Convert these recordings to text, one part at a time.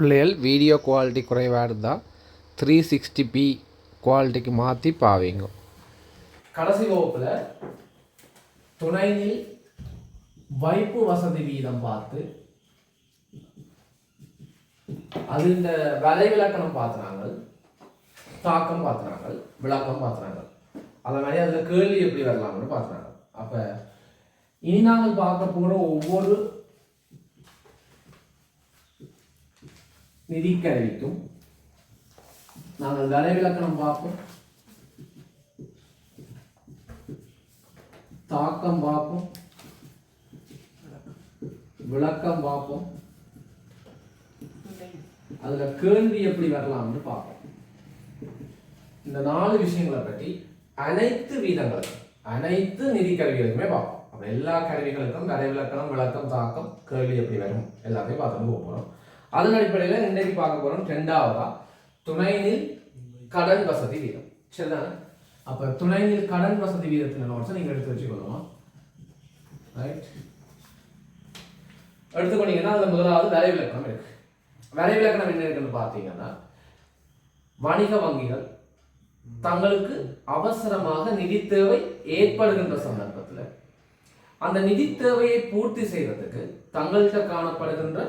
பிள்ளைகள் video quality குறைவாக இருந்தால் த்ரீ சிக்ஸ்டி பி குவாலிட்டிக்கு மாற்றி பாவீங்க. கடைசி வகுப்பில் துணையில் வைப்பு வசதி வீதம் பார்த்து அது இந்த விலை விளக்கணம் பார்த்துனாங்க தாக்கம் பார்த்துனாங்க விளக்கம் பார்த்துனாங்க அதை மாதிரி அதில் கேள்வி எப்படி வரலாம்னு பார்த்துனாங்க அப்போ இனி நாங்கள் பார்க்க போகிற ஒவ்வொரு நிதி கருவிக்கும் நாங்கள் வலை விளக்கணம் பார்ப்போம். தாக்கம் பார்ப்போம். விளக்கம் பார்ப்போம். அதுல கேள்வி எப்படி வரலாம்னு பார்ப்போம். இந்த நாலு விஷயங்களை பற்றி அனைத்து வீதங்கள் அனைத்து நிதி கருவிகளுக்குமே பார்ப்போம். அப்ப எல்லா கருவிகளுக்கும் வரை விளக்கம் விளக்கம் தாக்கம் கேள்வி எப்படி வரும்? எல்லாத்தையும் பார்த்துட்டு போக அதன் அடிப்படையில் இன்றைக்கு பார்க்க போகிறோம் ரெண்டாவதா துணைநில் கடன் வசதி வீதம். சரிதானே? அப்போ துணைநில் கடன் வசதி வீதத்தின் நோட்ஸை நீங்கள் எடுத்து வச்சுக்கணும் ரைட் எடுத்துக்கொண்டீங்கன்னா அதில் முதலாவது வரை விளக்கணம் இருக்கு. வரை விளக்கணம் என்ன இருக்குன்னு பார்த்தீங்கன்னா வணிக வங்கிகள் தங்களுக்கு அவசரமாக நிதி தேவை ஏற்படுகின்ற சந்தர்ப்பத்தில் அந்த நிதி தேவையை பூர்த்தி செய்வதற்கு தங்கள்கிட்ட காணப்படுகின்ற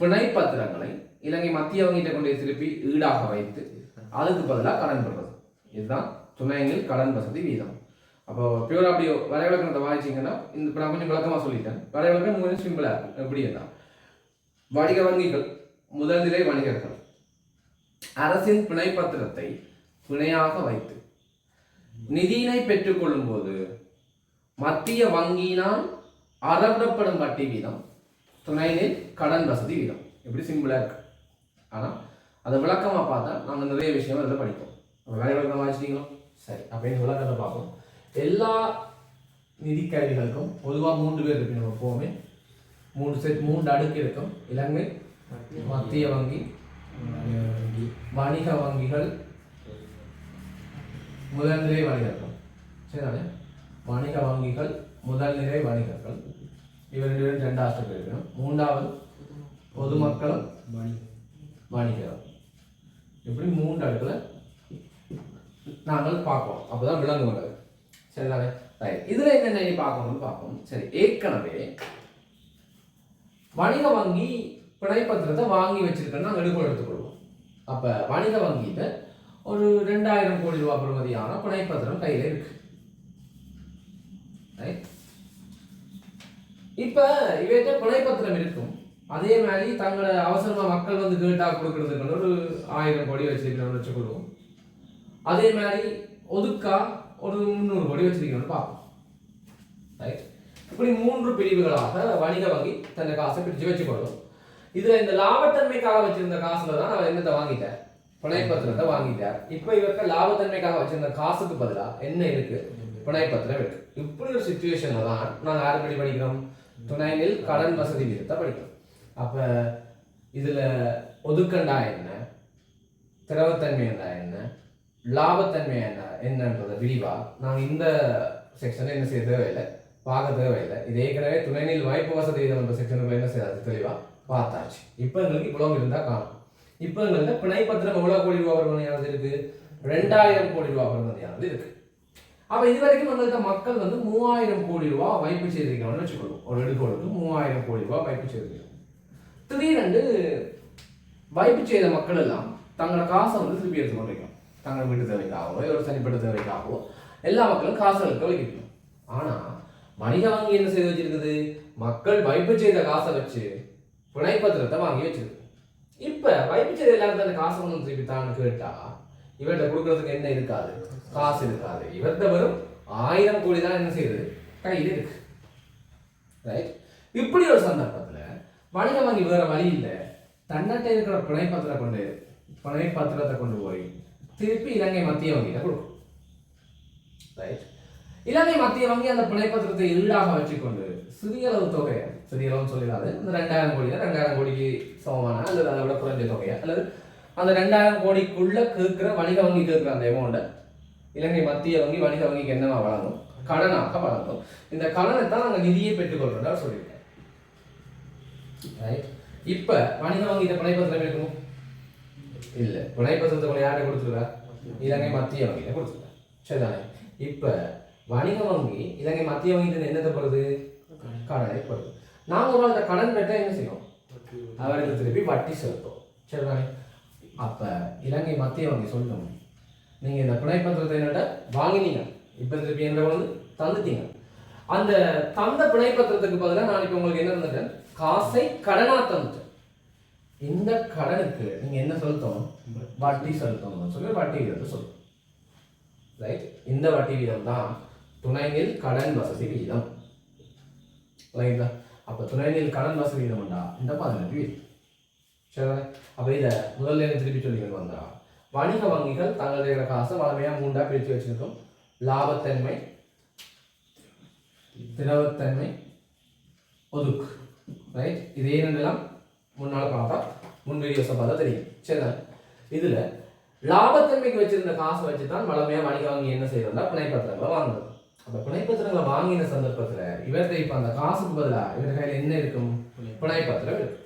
பிணை பத்திரங்களை இலங்கை மத்திய வங்கிட்ட கொண்டு திருப்பி ஈடாக வைத்து அதுக்கு பதிலாக கடன் பெறுறது. இதுதான் துணையங்களில் கடன் வசதி வீதம். அப்போ பியூர் அப்படி வரை விளக்கணத்தை வாய்ச்சிங்கன்னா இந்த இப்போ நான் கொஞ்சம் விளக்கமாக சொல்லிட்டேன். வரை விளக்கம் கொஞ்சம் சிம்பிளாக இருக்கும். எப்படி என்ன வணிக வங்கிகள் முதல்நிலை வணிகர்கள் அரசின் பிணை பத்திரத்தை பிணையாக வைத்து நிதியினை பெற்றுக்கொள்ளும் போது மத்திய வங்கியினால் அறவிடப்படும் வட்டி வீதம் துணைநில் கடன் வசதி வீதம் எப்படி சிம்பிளாக இருக்குது ஆனால் அதை விளக்கமாக பார்த்தா நாங்கள் நிறைய விஷயம் அதில் படிப்போம். அப்ப வேலை விளக்கமாக வாசிட்டீங்களோ சரி அப்படின்னு இந்த விளக்கத்தை பார்ப்போம். எல்லா நிதி கருவிகளுக்கும் பொதுவாக மூன்று பேர் இருக்கு நம்ம எப்போவுமே மூன்று செட் மூன்று அடுக்கு இருக்கும். இலங்கை மத்திய வங்கி வணிக வங்கிகள் முதல்நிலை வணிகர்கள். சரிதானே? வணிக வங்கிகள் முதல்நிலை வணிகர்கள். இவர் ரெண்டு பேரும் ரெண்டாவது step இருக்கணும் மூன்றாவது பொதுமக்களும் வணிகம் இப்படி மூன்று அடுக்குல நாங்கள் பார்ப்போம் அப்போதான் விளங்கும் அது சரிதானே ரைட் இதுல என்னென்ன பார்க்கணும்னு பார்ப்போம் சரி ஏற்கனவே வணிக வங்கி பிணைப்பத்திரத்தை வாங்கி வச்சிருக்கேன்னு நாங்கள் எடுக்கோடு எடுத்துக்கொள்வோம் அப்ப வணிக வங்கியில ஒரு ரெண்டாயிரம் கோடி ரூபாய் பெறுமதியான பிணைப்பத்திரம் கையில் இருக்குது ரைட் இப்போ இவர்கிட்ட பிணைப்பத்திரம் இருக்கும். அதே மாதிரி தங்களை அவசரமாக மக்கள் வந்து கேட்டால் கொடுக்கறதுக்கு ஒரு ஆயிரம் கோடி வச்சிருக்கணும்னு வச்சுக்கொள்வோம். அதே மாதிரி ஒதுக்கா ஒரு முந்நூறு கோடி வச்சிருக்கணும்னு பார்ப்போம். ரைட் இப்படி மூன்று பிரிவுகளாக வணிக வங்கி தன்னை காசை பிரித்து வச்சுக்கொள்ளும். இதில் இந்த லாபத்தன்மைக்காக வச்சிருந்த காசுல தான் அவர் என்னத்தை வாங்கிட்டார்? பிணைப்பத்திரத்தை வாங்கிட்டார். இப்போ இவருக்கு லாபத்தன்மைக்காக வச்சிருந்த காசுக்கு பதிலாக என்ன இருக்கு? பிணைப்பத்திரம் இருக்கு. இப்படி ஒரு சுச்சுவேஷனில் தான் நாங்கள் யார் படி படிக்கிறோம். துணைநில் கடன் வசதி விகிதத்தை படிப்போம் அப்போ இதில் ஒதுக்கண்டா என்ன? திரவத்தன்மை என்றா என்ன? லாபத்தன்மை என்ன? என்னன்றத விரிவாக நாங்கள் இந்த செக்ஷனை என்ன செய்ய தேவையில்லை பார்க்க தேவையில்லை. இது ஏற்கனவே துணைநில் வாய்ப்பு வசதி என்ற செக்ஷனுக்குள்ள என்ன செய்யாது தெளிவாக பார்த்தாச்சு. இப்போ எங்களுக்கு இவ்வளோ இருந்தால் காணும். இப்போ எங்களுக்கு பிணைப்பத்திரம் எவ்வளோ கோடி ரூபா வருமானியானது இருக்குது ரெண்டாயிரம் கோடி ரூபா வருமானியானது இருக்குது அப்ப இது வரைக்கும் எங்கள்கிட்ட மக்கள் வந்து மூவாயிரம் கோடி ரூபாய் வைப்பு செய்திருக்கணும்னு வச்சுக்கொள்வோம் ஒரு எடுக்கோளுக்கு மூவாயிரம் கோடி ரூபாய் வைப்பு செய்திருக்கணும். திடீரென்று வைப்பு செய்த மக்கள் எல்லாம் தங்களோட காசை வந்து திருப்பி எடுத்து கொண்டிருக்கோம் தங்கள் வீட்டு தேவைக்காகவோ ஒரு தனிப்பட்ட தேவைக்காகவோ எல்லா மக்களும் காசை எடுக்க வைக்கணும். ஆனா வணிக வங்கி என்ன செய்து வச்சிருக்குது? மக்கள் வைப்பு செய்த காசை வச்சு பிணைப்பத்திரத்தை வாங்கி வச்சிருக்கு. இப்ப வைப்பு செய்த எல்லாருக்கும் அந்த காசை வந்து திருப்பி தான் கேட்டா இவர்கிட்ட கொடுக்கறதுக்கு என்ன இருக்காது? காசு இருக்காது. இவர்கிட்ட வெறும் ஆயிரம் கோடி தான் என்ன செய்யுது? கையில் இருக்கு. ரைட் இப்படி ஒரு சந்தர்ப்பத்துல வணிக வங்கி வேற வழி இல்லை. தன்னிட்ட இருக்கிற பிணைப்பத்திரத்தை கொண்டு பிணைப்பத்திரத்தை கொண்டு போய் திருப்பி இலங்கை மத்திய வங்கியில கொடுக்கும். ரைட் இலங்கை மத்திய வங்கி அந்த பிணைப்பத்திரத்தை ஈடாக வச்சுக்கொண்டு சிறிய அளவு தொகையை சிறிய அளவு சொல்லிடாது. இந்த ரெண்டாயிரம் கோடியில் ரெண்டாயிரம் கோடிக்கு சமமான அல்லது அதை விட குறைஞ்ச தொகையை அல்லது அந்த ரெண்டாயிரம் கோடிக்குள்ள கேட்கிற வணிக வங்கி கேட்கிற அந்த அமௌண்ட்டை இலங்கை மத்திய வங்கி வணிக வங்கிக்கு என்னவா வழங்கும்? கடனாக வழங்கும். இந்த கடனை தான் நாங்கள் நிதியை பெற்றுக்கொள்றதா சொல்லியிருக்கேன் ரைட் இப்ப வணிக வங்கிட்ட பிணைப்பத்திரம் இருக்கணும் இல்ல. பிணைப்பத்திரத்தை கொண்டு யார்கிட்ட கொடுத்துருக்கா? இலங்கை மத்திய வங்கியில கொடுத்துருக்கா. சரிதானே? இப்ப வணிக வங்கி இலங்கை மத்திய வங்கிட்ட என்னத்தை பெறுது கடனை பெறுது நாங்க ஒரு அந்த கடன் பெற்றா என்ன செய்யணும் அவருக்கு திருப்பி வட்டி செலுத்தும். சரிதானே? அப்போ இலங்கை மத்திய வங்கி சொல்லணும் நீங்கள் இந்த பிணைப்பத்திரத்தை என்னட்ட வாங்கினீங்க. இப்போ திருப்பி என்ன வந்து தந்துட்டீங்க. அந்த தந்த பிணைப்பத்திரத்துக்கு பதிலாக நான் இப்போ உங்களுக்கு என்ன தந்துட்டேன்? காசை கடனாக தந்துட்டேன். இந்த கடனுக்கு நீங்கள் என்ன செலுத்தணும்? வட்டி செலுத்தணும். சொல்லி வட்டி வீதத்தை சொல்லணும் ரைட் இந்த வட்டி வீதம் தான் துணைநில் கடன் வசதி வீதம். ரைட்டா அப்போ துணைநில் கடன் வசதி வீதம்டா இந்த பதினெட்டு வீதம். அப்போ இதை முதல்ல என்ன திருப்பி சொல்லி வந்தா வணிக வங்கிகள் தங்களுடைய காசை வளமையாக மூண்டாக பிரித்து வச்சிருக்கோம். லாபத்தன்மை திரவத்தன்மை ஒதுக்கு. ரைட் இது ஏனெல்லாம் முன்னால் பார்த்தா முன் வீடியோஸை பார்த்தா தெரியும். சரிதான்? இதில் லாபத்தன்மைக்கு வச்சிருந்த காசை வச்சு தான் வளமையாக வணிக வங்கி என்ன செய்யறதா பிணைப்பத்திரங்களை வாங்குது அந்த பிணைப்பத்திரங்களை வாங்கின சந்தர்ப்பத்தில் இவர்கிட்ட இப்போ அந்த காசுக்கு பதிலாக இவர் கையில என்ன இருக்கும்? பிணைப்பத்திரம் இருக்கும்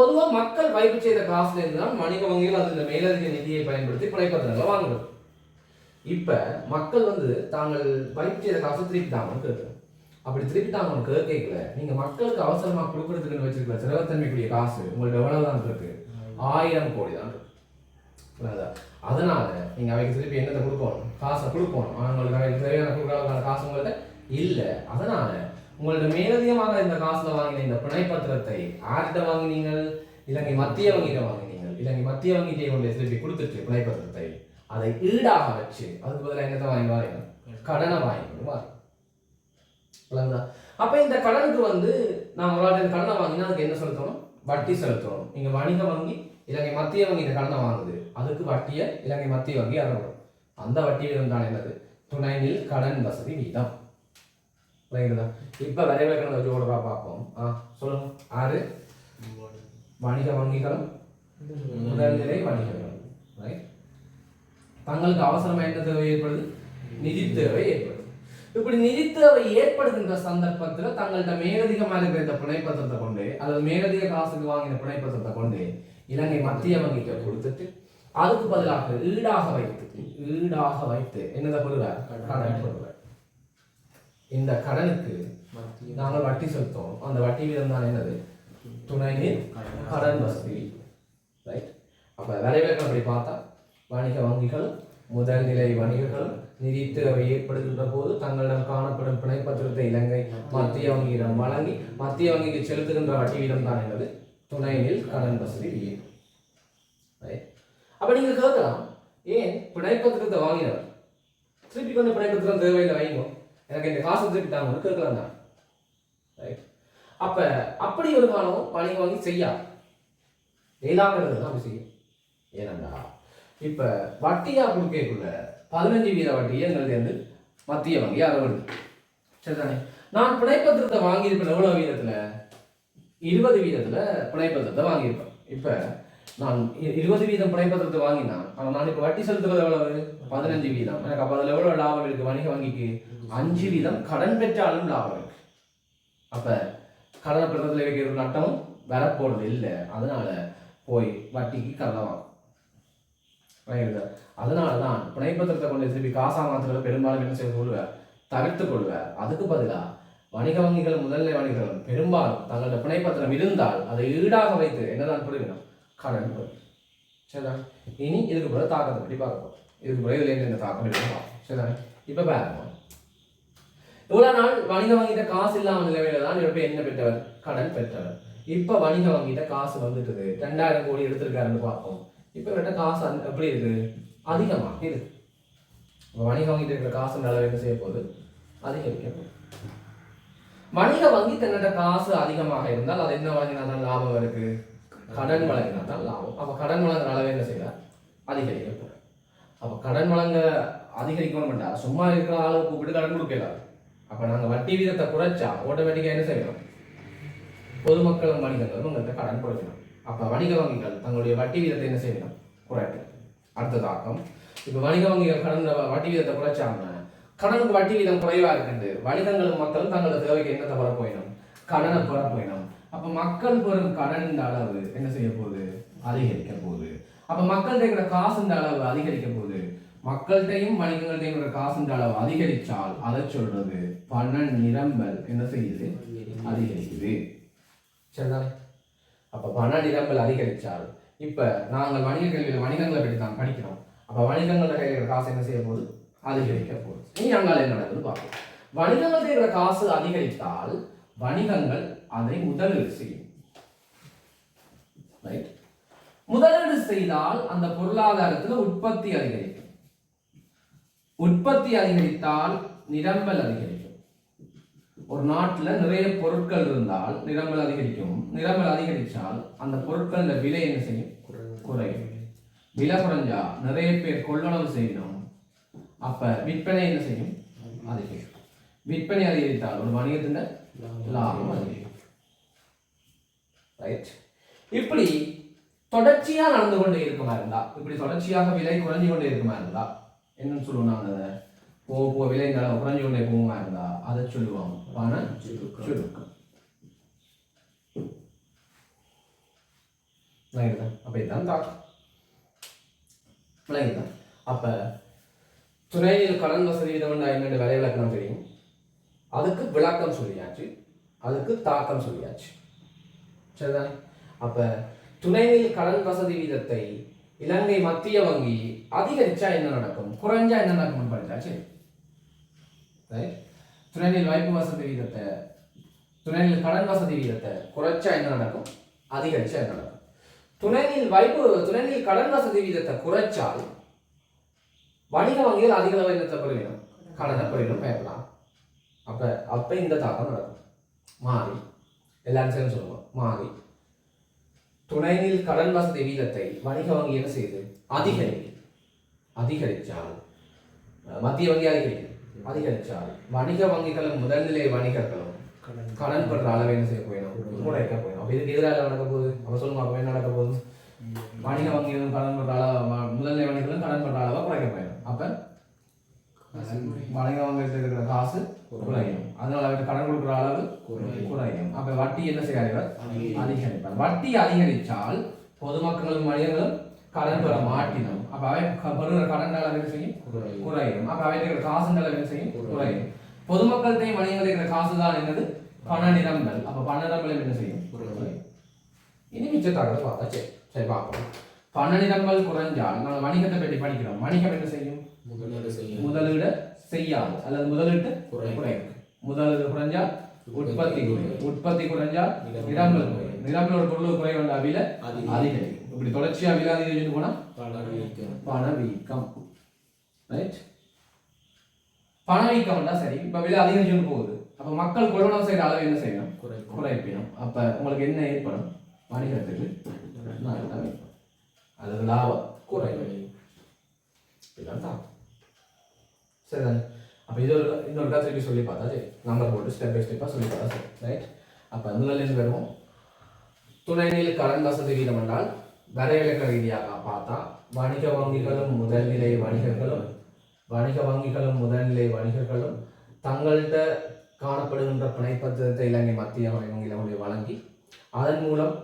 பொதுவா மக்கள் வைப்பு செய்த காசுல இருந்து தான் வணிக வங்கிகள் அது இந்த மேலதிக நிதியை பயன்படுத்தி பிணைப்பத்திரங்களை வாங்குறது. இப்ப மக்கள் வந்து தாங்கள் வைப்பு செய்த காசை திருப்பி கேட்குறோம் கேட்கணும் அப்படி திருப்பி கேட்கல நீங்க மக்களுக்கு அவசரமா கொடுக்குறதுக்குன்னு வச்சிருக்கிற சிரமத்தன்மைக்குரிய காசு உங்களுக்கு எவ்வளவு தான் இருக்கு? ஆயிரம் கோடி தான் இருக்கு. அதனால நீங்க அவைக்கு திருப்பி என்னத்தை கொடுக்கணும்? காசை கொடுக்கணும். ஆனால் உங்களுக்கு அவைக்கு தேவையான கொடுக்கறதுக்கான காசு உங்கள்கிட்ட இல்லை. அதனால உங்களோட மேலதிகமாக இந்த காசுல வாங்கின இந்த பிணைப்பத்திரத்தை யார்கிட்ட வாங்கினீங்கள்? இலங்கை மத்திய வங்கிட்ட வாங்கினீங்கள். இலங்கை மத்திய வங்கிட்டே கொண்டு திருப்பி கொடுத்துட்டு பிணைப்பத்திரத்தை அதை ஈடாக வச்சு அதுக்கு பதிலாக என்னத்தை வாங்கி வாங்க கடனை வாங்கிக்கணுமா அப்ப இந்த கடனுக்கு வந்து நான் ஒரு கடனை வாங்கினா அதுக்கு என்ன செலுத்தணும்? வட்டி செலுத்தணும். நீங்க வணிக வங்கி இலங்கை மத்திய வங்கி இந்த கடனை வாங்குது. அதுக்கு வட்டியை இலங்கை மத்திய வங்கி அறவிடும் அந்த வட்டி வீதம் தான் என்னது? துணைநில் கடன் வசதி வீதம். விளங்குதா இப்ப வரைவு கடன் வச்சு ஓடுறா பார்ப்போம் ஆ சொல்லுங்க. ஆறு. வணிக வங்கிகளும் முதல்நிலை வணிகங்களும் ரைட் தங்களுக்கு அவசரமா என்ன தேவை ஏற்படுது? நிதி தேவை ஏற்படுது. இப்படி நிதி தேவை ஏற்படுகின்ற சந்தர்ப்பத்தில் தங்கள்கிட்ட மேலதிகமா இருக்கிற இந்த பிணைப்பத்திரத்தை கொண்டு அல்லது மேலதிக காசுக்கு வாங்கின பிணைப்பத்திரத்தை கொண்டு இலங்கை மத்திய வங்கிக்கு கொடுத்துட்டு அதுக்கு பதிலாக ஈடாக வைத்து ஈடாக வைத்து என்னதை பெறுவார் கடன் பெறுவார் இந்த கடனுக்கு நாங்கள் வட்டி செலுத்தோம் அந்த வட்டி வீதம் தான் என்னது? துணை நீர் கடன் வசதி. ரைட் அப்போ வரைவேற்றம் அப்படி பார்த்தா வணிக வங்கிகள் முதல்நிலை வணிகர்கள் நிதி தேவை ஏற்படுகின்ற போது தங்களிடம் காணப்படும் பிணைப்பத்திரத்தை இலங்கை மத்திய வங்கியிடம் வழங்கி மத்திய வங்கிக்கு செலுத்துகின்ற வட்டி வீதம் தான் என்னது துணைநில் கடன் வசதி வீதம் ரைட் அப்போ நீங்கள் கேட்கலாம் ஏன் பிணைப்பத்திரத்தை வாங்கினவர்? திருப்பி கொண்டு பிணைப்பத்திரம் தேவையில்லை வைங்க எனக்கு இந்த காசு திருப்பி தாங்க கேட்கலாம் தான். ரைட் அப்ப அப்படி ஒரு காலம் பணி வாங்கி செய்யா. இயலாங்கிறது தான் அப்படி செய்யும். ஏனண்டா இப்ப வட்டியா கொடுக்கக்குள்ள பதினஞ்சு வீத வட்டியை வந்து மத்திய வங்கி அளவிடுது சரிதானே? நான் பிணைப்பத்திரத்தை வாங்கியிருப்பேன் எவ்வளவு வீதத்துல? இருபது வீதத்துல பிணைப்பத்திரத்தை வாங்கியிருப்பேன். இப்போ நான் இருபது வீதம் பிணைப்பத்திரத்தை வாங்கினான். ஆனால் நான் இப்போ வட்டி செலுத்துறது எவ்வளவு? பதினஞ்சு வீதம். எனக்கு அப்போ அதில் எவ்வளோ லாபம் இருக்குது வணிக வங்கிக்கு அஞ்சு வீதம் கடன் பெற்றாலும் லாபம் இருக்கு. அப்போ கடனை பெறதுல வைக்கிற நட்டமும் வரப்போறது இல்லை. அதனால போய் வட்டிக்கு கடனை வாங்கும். அதனால தான் பிணைப்பத்திரத்தை கொண்டு திருப்பி காசா மாத்துறத பெரும்பாலும் என்ன செய்து கொள்வார்? தவிர்த்து கொள்வார். அதுக்கு பதிலாக வணிக வங்கிகள் முதல்நிலை வணிகர்களும் பெரும்பாலும் தங்களோட பிணைப்பத்திரம் இருந்தால் அதை ஈடாக வைத்து என்னதான் பெறுகிறோம் கடன் பெறும் சரிதா இனி இதுக்கு பிறகு தாக்கத்தை பற்றி பார்ப்போம் இதுக்கு பிறகு இதில் என்ன தாக்கம் இருக்குன்னு பார்ப்போம். சரிதா இப்போ பாருங்க. இவ்வளோ நாள் வணிக வங்கிட்ட காசு இல்லாமல் நிலைமையில தான் இவர் என்ன பெற்றவர்? கடன் பெற்றவர். இப்போ வணிக வங்கிட்ட காசு வந்துட்டுது. ரெண்டாயிரம் கோடி எடுத்திருக்காருன்னு பார்ப்போம். இப்போ இவர்கிட்ட காசு அந் எப்படி இருக்குது அதிகமாக இது இப்போ வணிக வங்கிட்ட இருக்கிற காசு நல்ல என்ன செய்ய போகுது. அதிகரிக்க போகுது. வணிக வங்கி தன்னோட காசு அதிகமாக இருந்தால் அது என்ன வழங்கினா தான் லாபம் இருக்குது கடன் வழங்கினா தான் லாபம். அப்போ கடன் வழங்குற அளவு என்ன செய்யலாம்? அதிகரிக்க போகிறேன் அப்போ கடன் வழங்க அதிகரிக்கணும்டா சும்மா இருக்கிற ஆளு கூப்பிட்டு கடன் கொடுக்கலாம் அப்போ நாங்கள் வட்டி வீதத்தை குறைச்சா ஆட்டோமேட்டிக்கா என்ன செய்யணும்? பொதுமக்களும் வணிகங்களும் உங்கள்கிட்ட கடன் கொடுக்கணும். அப்போ வணிக வங்கிகள் தங்களுடைய வட்டி வீதத்தை என்ன செய்யணும்? குறைக்கணும். அடுத்த தாக்கம் இப்போ வணிக வங்கிகள் கடன் வட்டி வீதத்தை குறைச்சாங்கன்னா கடனுக்கு வட்டி வீதம் குறைவா இருக்குது வணிகங்களும் மக்களும் தங்களோட தேவைக்கு என்னத்தை பெற போயிடும். கடனை பெற போயிடும். அப்ப மக்கள் பெறும் கடன் அளவு என்ன செய்ய போகுது? அதிகரிக்க போகுது. அப்ப மக்கள்கிட்ட இருக்கிற காசுன்ற அளவு அதிகரிக்க போகுது. மக்கள்கிட்டையும் வணிகங்கள்டையும் இருக்கிற காசுன்ற அளவு அதிகரிச்சால் அதை சொல்றது பண நிரம்பல் என்ன செய்யுது? அதிகரிக்குது. சரிதானே அப்ப பண நிரம்பல் அதிகரிச்சால் இப்ப நாங்கள் வணிக கல்வியில் வணிகங்களை பற்றி தான் படிக்கிறோம். அப்ப வணிகங்கள கையில் இருக்கிற காசு என்ன செய்ய போகுது? அதிகரிக்க போகுது. இனி அங்கால என்ன நடக்குதுன்னு பார்ப்போம். வணிகங்கள் இருக்கிற காசு அதிகரித்தால் வணிகங்கள் அதை முதலீடு செய்யும். ரைட் முதலீடு செய்தால் அந்த பொருளாதாரத்துல உற்பத்தி அதிகரிக்கும். உற்பத்தி அதிகரித்தால் நிரம்பல் அதிகரிக்கும். ஒரு நாட்டுல நிறைய பொருட்கள் இருந்தால் நிரம்பல் அதிகரிக்கும். நிரம்பல் அதிகரித்தால் அந்த பொருட்களோட விலை என்ன செய்யும்? குறையும். விலை குறைஞ்சா நிறைய பேர் கொள்ளளவு செய்யணும். அப்ப விற்பனை என்ன செய்யும்? அதிகரிக்கும். விற்பனை அதிகரித்தால் ஒரு வணிகத்தின் லாபம் அதிகரிக்கும். ரைட் இப்படி தொடர்ச்சியா நடந்து கொண்டே இருக்குமா இருந்தா? இப்படி தொடர்ச்சியாக விலை குறைஞ்சு கொண்டே இருக்குமா இருந்தா? என்னன்னு சொல்லுவோம் நாங்க அதை. போக போக விலை குறைஞ்சு கொண்டே போகுமா இருந்தா? அதை சொல்லுவோம். பண சுருக்கம்? அப்ப இதுதான் தாக்கம் விளங்குதா? அப்ப துணையில் கடன் வசதி விதம் என்னென்ன விலை விளக்கம் தெரியும்? அதுக்கு விளக்கம் சொல்லியாச்சு. அதுக்கு தாக்கம் சொல்லியாச்சு. சரிதானே? அப்ப துணைநில் கடன் வசதி வீதத்தை இலங்கை மத்திய வங்கி அதிகரிச்சா என்ன நடக்கும்? குறைஞ்சா என்ன நடக்கும் படிச்சாச்சு Right? துணைநில் வாய்ப்பு வசதி வீதத்தை துணைநில் கடன் வசதி வீதத்தை குறைச்சா என்ன நடக்கும்? அதிகரிச்சா என்ன நடக்கும்? துணைநில் வைப்பு துணைநில் கடன் வசதி வீதத்தை குறைச்சால் வணிக வங்கிகள் அதிக அளவு என்னத்தை பெறுவிடும் கடனை பெறுவிடும் பெறலாம் அப்ப அப்ப இந்த தாக்கம் நடக்கும். மாறி எல்லாரும் சேர்ந்து சொல்லுவோம் மாறி. துணைநில் கடன் வசதி வீதத்தை வணிக வங்கி என்ன செய்யுது அதிகரிக்கும். அதிகரிச்சால் அஹ், மத்திய வங்கி அதிகரிக்கும். அதிகரிச்சால் வணிக வங்கிகளும் முதல்நிலை வணிகர்களும் கடன் பெற அளவை என்ன செய்ய போயிடும் குறைக்க போயிடும் அப்ப இதுக்கு எதிராக நடக்க போகுது? அப்ப சொல்லுங்க அப்ப என்ன நடக்க போகுது? வணிக வங்கிகளும் கடன் பெற அளவு முதல்நிலை வணிகர்களும் கடன் பெற அளவை குறைக்க போயிடும் அப்ப வணிக வங்கிட்டு இருக்கிற காசு குறையும். அதனால அவருக்கு கடன் கொடுக்குற அளவு குறையும். அப்ப வட்டி என்ன செய்யாதீர்கள் அதிகரிப்பார். வட்டி அதிகரித்தால் பொதுமக்களும் வணிகங்களும் கடன் பெற மாட்டினோம். அப்ப அவை பெறுகிற கடன் அளவு செய்யும்? குறையும். அப்ப அவை இருக்கிற காசு அளவு என்ன செய்யும்? குறையும். பொதுமக்கள்கிட்டையும் வணிகங்கள் இருக்கிற காசு தான் என்னது? பண நிரம்பல். அப்ப பண நிரம்பல் என்ன செய்யும்? இனி மிச்சத்தாக்கத்தை பார்த்தா சரி சரி பார்ப்போம். பண நிரம்பல் குறைஞ்சால் நம்ம வணிகத்தை பற்றி படிக்கிறோம். வணிகம் என்ன செய்யும்? முதலீடு செய்யாது. அல்லது முதலீட்டு குறையும். முதலீடு குறைஞ்சா உற்பத்தி உற்பத்தி குறைஞ்சா நிரம்பல் நிரம்பல் குறையும். நிரம்பல் ஒரு பொருள் குறைய வேண்டிய விலை அதிகம். அதிகரிக்கும். இப்படி தொடர்ச்சியா விலை அதிகரிச்சு போனா பணவீக்கம். ரைட் பணவீக்கம்னா சரி. இப்ப விலை அதிகரிச்சு போகுது. அப்ப மக்கள் கொள்வனம் செய்யற அளவு என்ன செய்யணும்? குறைப்பினும் அப்ப உங்களுக்கு என்ன ஏற்படும்? வணிகத்துக்கு அது லாபம். குறையும். இதுதான் தான் சரி அப்போ இது ஒரு இன்னொரு திருப்பி சொல்லி பார்த்தா சரி நம்பர் போட்டு ஸ்டெப் பை ஸ்டெப்பாக சொல்லி பார்த்தா சரி ரைட் அப்போ முதல்ல வருவோம் துணைநிலை கடன் வசதி வீதம் என்றால் வரைவிலக்க ரீதியாக பார்த்தா வணிக வங்கிகளும் முதல்நிலை வணிகர்களும் வணிக வங்கிகளும் முதல்நிலை வணிகர்களும் தங்கள்கிட்ட காணப்படுகின்ற பிணைப்பத்திரத்தை இலங்கை மத்திய வங்கியில் வழங்கி அதன் மூலம்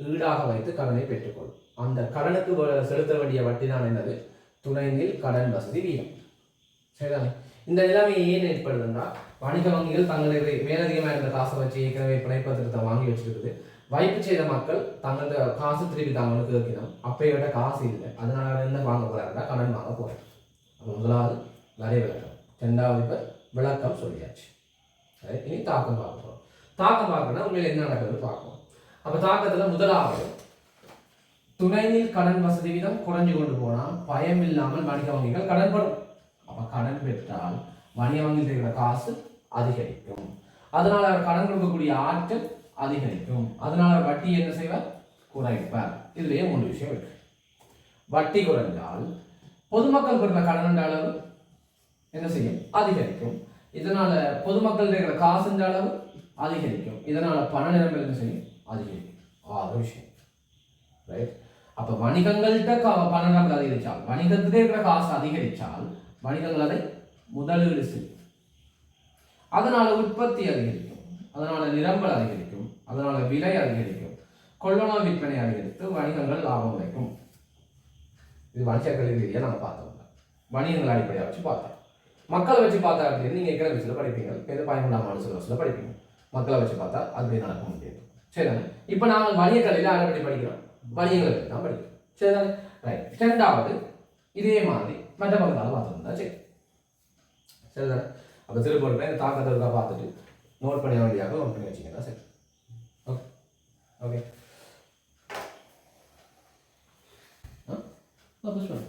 ஈடாக வைத்து கடனை பெற்றுக்கொள்ளும் அந்த கடனுக்கு வ- செலுத்த வேண்டிய வட்டி தான் என்னது துணைநில் கடன் வசதி வீதம் சரிதானே? இந்த நிலைமை ஏன் ஏற்படுதுன்னா வணிக வங்கிகள் தங்களது மேலதிகமாக இருந்த காசை வச்சு ஏற்கனவே பிணைப்பத்திரத்தை வாங்கி வச்சிருக்குது. வைப்பு செய்த மக்கள் தங்களது காசு திருப்பி தாங்களுக்கு இருக்கணும் அப்பைய விட காசு இல்லை. அதனால என்ன வாங்க போறாருன்னா கடன் வாங்க போறாங்க. அப்போ முதலாவது வரை விளக்கம். ரெண்டாவது இப்போ விளக்கம் சொல்லியாச்சு. சரி, இனி தாக்கம் பார்க்க போகிறோம் தாக்கம் பார்க்கணும்னா உண்மையில என்ன நடக்குதுன்னு பார்க்கணும் அப்போ தாக்கத்தில் முதலாவது துணைநில் கடன் வசதி வீதம் குறைஞ்சு கொண்டு போனால் பயம் இல்லாமல் வணிக வங்கிகள் கடன் பெறும் அப்போ கடன் பெற்றால் வணிக வங்கியில் இருக்கிற காசு அதிகரிக்கும். அதனால் அவர் கடன் கொடுக்கக்கூடிய ஆற்றல் அதிகரிக்கும். அதனால அவர் வட்டி என்ன செய்வார்? குறைப்பார். இதுலேயே மூன்று விஷயம் இருக்கு. வட்டி குறைந்தால் பொதுமக்கள் பெறுற கடன் அளவு என்ன செய்யும்? அதிகரிக்கும். இதனால பொதுமக்கள் இருக்கிற காசுன்ற அளவு அதிகரிக்கும். இதனால பண நிரம்பல் என்ன செய்யும்? அதிகரிக்கும். ஆறு விஷயம். ரைட் அப்போ வணிகங்கள்கிட்ட பண நிரம்பல் அதிகரிச்சால் வணிகத்திலே இருக்கிற காசு அதிகரித்தால் வணிகங்கள் அதை முதலீடு செய்யும் அதனால் உற்பத்தி அதிகரிக்கும். அதனால் நிரம்பல் அதிகரிக்கும். அதனால் விலை அதிகரிக்கும். கொள்ளணா விற்பனை அதிகரித்து வணிகங்கள் லாபம் கிடைக்கும் இது வணிக கல்வியை நம்ம பார்த்தோம். வணிகங்கள் அடிப்படையாக வச்சு பார்த்தோம். மக்களை வச்சு பார்த்தா அப்படின்னு நீங்கள் எக்கனாமிக்ஸில் படிப்பீங்க. பேர் பதிமூணாம் ஆண்டு சிலபஸில் படிப்பீங்க. மக்களை வச்சு பார்த்தா அது நடக்க முடியாது. சரிதானே? இப்போ நாங்கள் வணிக கல்வியில் அதை படிக்கிறோம்? வணிகங்களை தான் படிக்கிறோம். சரிதானே? ரைட் ரெண்டாவது இதே மாதிரி மற்ற பக்கத்தால் பார்த்துருந்தா சரி. சரிதானே. அப்போ திருப்பூரில் இந்த தாக்கத்தை இருக்கா பார்த்துட்டு நோட் பண்ண வேண்டியாக நோட் பண்ணி வச்சிங்கன்னா சரி. ஓகே ஓகே ஆ புஷ்பம்